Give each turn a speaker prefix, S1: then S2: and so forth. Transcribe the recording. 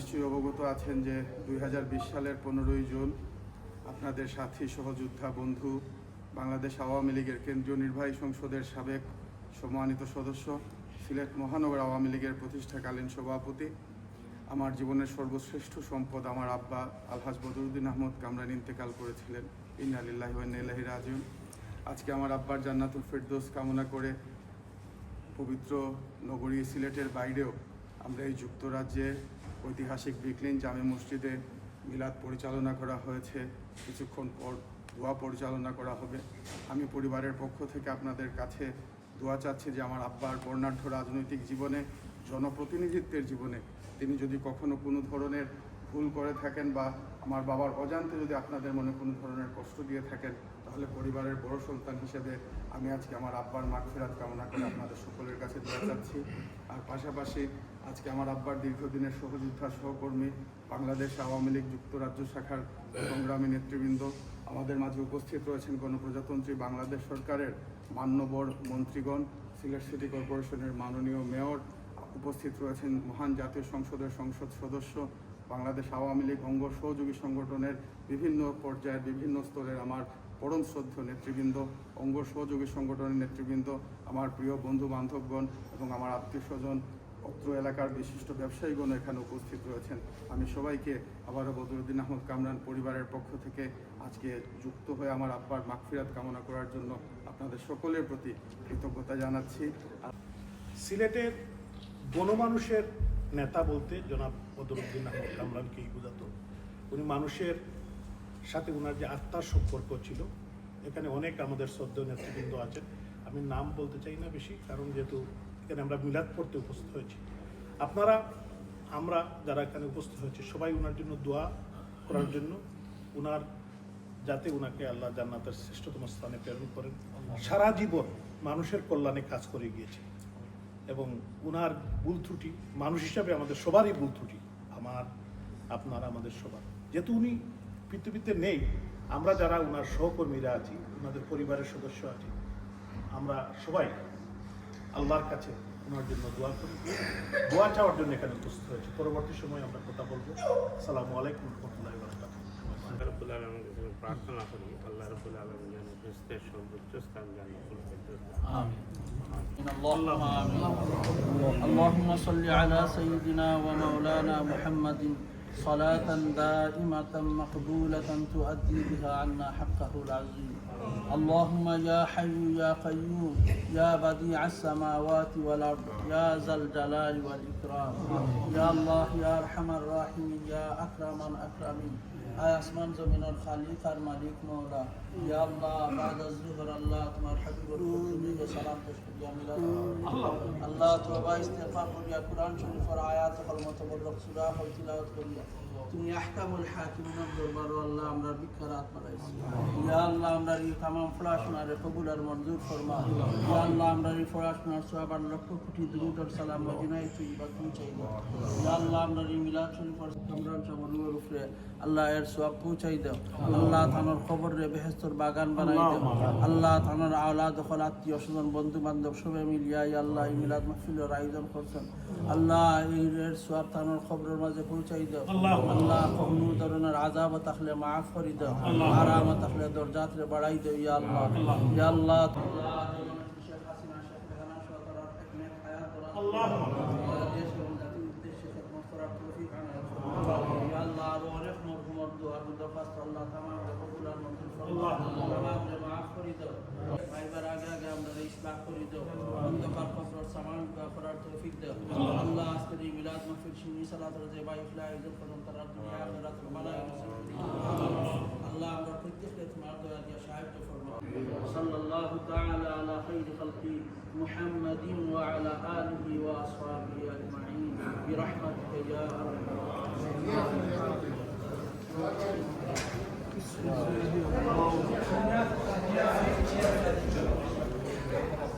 S1: নিশ্চয়ই অবগত আছেন যে দুই হাজার বিশ সালের পনেরোই জুন আপনাদের সাথী সহযোদ্ধা বন্ধু বাংলাদেশ আওয়ামী লীগের কেন্দ্রীয় নির্বাহী সংসদের সাবেক সম্মানিত সদস্য, সিলেট মহানগর আওয়ামী লীগের প্রতিষ্ঠাকালীন সভাপতি, আমার জীবনের সর্বশ্রেষ্ঠ সম্পদ আমার আব্বা আলহাজ বদরুদ্দিন আহমদ কামরান ইন্তেকাল করেছিলেন। ইন্নালিল্লাহি ওয়া ইন্না ইলাইহি রাজিউন। আজকে আমার আব্বার জান্নাতুল ফেরদৌস কামনা করে পবিত্র নগরী সিলেটের বাইরেও আমরা এই যুক্তরাজ্যে ঐতিহাসিক ব্রিকলিন জামে মসজিদে মিলাদ পরিচালনা করা হয়েছে। কিছুক্ষণ পর দোয়া পরিচালনা করা হবে। আমি পরিবারের পক্ষ থেকে আপনাদের কাছে দোয়া চাচ্ছি যে আমার আব্বার বর্ণাঢ্য রাজনৈতিক জীবনে, জনপ্রতিনিধিত্বের জীবনে, তিনি যদি কখনো কোনো ধরনের ভুল করে থাকেন বা আমার বাবার অজান্তে যদি আপনাদের মনে কোনো ধরনের কষ্ট দিয়ে থাকেন, তাহলে পরিবারের বড় সন্তান হিসেবে আমি আজকে আমার আব্বার মাগফিরাত কামনা করে আপনাদের সকলের কাছে দোয়া চাচ্ছি। আর পাশাপাশি আজকে আমার আব্বার দীর্ঘদিনের সহযোদ্ধা সহকর্মী, বাংলাদেশ আওয়ামী লীগ যুক্তরাজ্য শাখার সংগ্রামী নেতৃবৃন্দ, আমাদের মাঝে উপস্থিত রয়েছেন গণপ্রজাতন্ত্রী বাংলাদেশ সরকারের মান্যবর মন্ত্রীগণ, সিলেট সিটি কর্পোরেশনের মাননীয় মেয়র, উপস্থিত রয়েছেন মহান জাতীয় সংসদের সংসদ সদস্য বাংলাদেশ আওয়ামী লীগ অঙ্গ সহযোগী সংগঠনের বিভিন্ন পর্যায়ের বিভিন্ন স্তরের আমার পরম শ্রদ্ধ নেতৃবৃন্দ, অঙ্গ সহযোগী সংগঠনের নেতৃবৃন্দ, আমার প্রিয় বন্ধু বান্ধবগণ এবং আমার আত্মীয় স্বজন, অত্র এলাকার বিশিষ্ট ব্যবসায়ীগণ এখানে উপস্থিত রয়েছেন। আমি সবাইকে আবারও বদরুদ্দিন আহমদ কামরান পরিবারের পক্ষ থেকে আজকে যুক্ত হয়ে আমার আব্বার মাগফিরাত কামনা করার জন্য আপনাদের সকলের প্রতি কৃতজ্ঞতা জানাচ্ছি।
S2: সিলেটের গণমানুষের নেতা বলতে জনাব বদরুদ্দিন আহমদ কামরানকেই বোঝাতো। উনি মানুষের সাথে ওনার যে আত্মার সম্পর্ক ছিল, এখানে অনেক আমাদের শ্রদ্ধ নেতৃবৃন্দ আছেন। আমি নাম বলতে চাই না বেশি, কারণ যেহেতু এখানে আমরা মিলাদ পড়তে উপস্থিত হয়েছি। আপনারা, আমরা যারা এখানে উপস্থিত হয়েছি, সবাই ওনার জন্য দোয়া করার জন্য ওনার যাতে ওনাকে আল্লাহ জান্নাতের শ্রেষ্ঠতম স্থানে প্রেরণ করেন। সারা জীবন মানুষের কল্যাণে কাজ করে গিয়েছে এবং ওনার ভুল ত্রুটি, মানুষ হিসাবে আমাদের সবারই ভুল ত্রুটি, আমার, আপনার, আমাদের সবার। যেহেতু উনি পৃথিবীতে নেই, আমরা যারা ওনার সহকর্মীরা আছি ওনাদের পরিবারের সদস্য আছি, আমরা সবাই আল্লাহর কাছে ওনার জন্য দোয়া করি। দোয়া চাওয়ার জন্য এখানে উপস্থিত হয়েছে। পরবর্তী সময় আমরা কথা বলব। সালামু আলাইকুম রহমতুল্লাহ
S3: প্রার্থনা করি আল্লাহ রব্বুল আলমী যেন খ্রিস্টের সর্বোচ্চ স্থান জান্নাতুল ফেরদৌস দান
S4: آمين اللهم آمين اللهم صل على سيدنا ومولانا محمد صلاة دائمة مقبولة تؤدي بها عنا حقه العظيم اللهم يا حي يا قيوم يا بديع السماوات والأرض يا ذا الجلال والإكرام يا الله يا أرحم الراحمين يا أكرم الأكرمين আয় আসমান জমিনের খালিক আর মালিক মৌলা ইয়া আল্লাহ, বাদ আজহুর আল্লাহ, তোমার হাবিবুর রসুলকে সালাম পেশ করিয়া মিলাদ আল্লাহ। তওবা ইস্তেগফার করিয়া কুরআন শরীফের আয়াত হল মতবরক সূরা হল তিলাওয়াত করিয়া। তুমি আহকামুল হাকিমিনের দরবার আল্লাহ, আমরা ভিক্ষার আত্মা রাইছি ইয়া আল্লাহ, আমরা এই তামাম পড়াশোনারে কবুল আর মঞ্জুর ফরমা। ইয়া আল্লাহ, আমরা এই পড়াশোনার সব আর লক্ষ কোটি দুরুদ আর সালাম মদিনায় তুই ইবাদ পৌঁছাই ইয়া আল্লাহ, আমরা এই মিলাদ শরীফের কামরান সামনের উপরে আল্লাহ এর সব পৌঁছাই দাও। আল্লাহ তানোর খবর রে বেহেস্তর বাগান বানাই দাও। আল্লাহ তানোর আওলাদ দখল আত্মীয় স্বজন বন্ধু বান্ধব সবাই মিলিয়া আল্লাহ এই মিলাদ মাহফিলের আয়োজন করছেন। আল্লাহ এই এর সব তানোর খবরের মাঝে পৌঁছাই দাও। আল্লাহ কোনো ধরনের আজাব থাকলে মাফ করি দাও। আরাম থাকলে দরজাত বাড়াই দাও ইয়া আল্লাহ। ইয়া আল্লাহ।
S2: আল্লাহ
S4: আল্লাহ দরখাস্ত আল্লাহ তামাম কবুল আর মঞ্জুর ফরমাও তামাম রে মাফ করে দাও ভাইবার আগে আগে আমরা ইসলাম করে দাও আল্লাহ কবর সামান করার তৌফিক দাও আল্লাহ আজকের এই মিলাদ মাহফিল শুনি সালাত রাজে বাই ইফলা ইজ্জত পর্যন্ত তারা দুনিয়া আখিরাত মালায় আল্লাহ আমরা প্রত্যেককে তোমার দয়া দিয়ে সাহায্য ফরমাও সাল্লাল্লাহু তাআলা আলা খাইরি খালকি محمد وعلى آله وأصحابه أجمعين برحمتك يا أرحم الراحمين
S1: Thank you.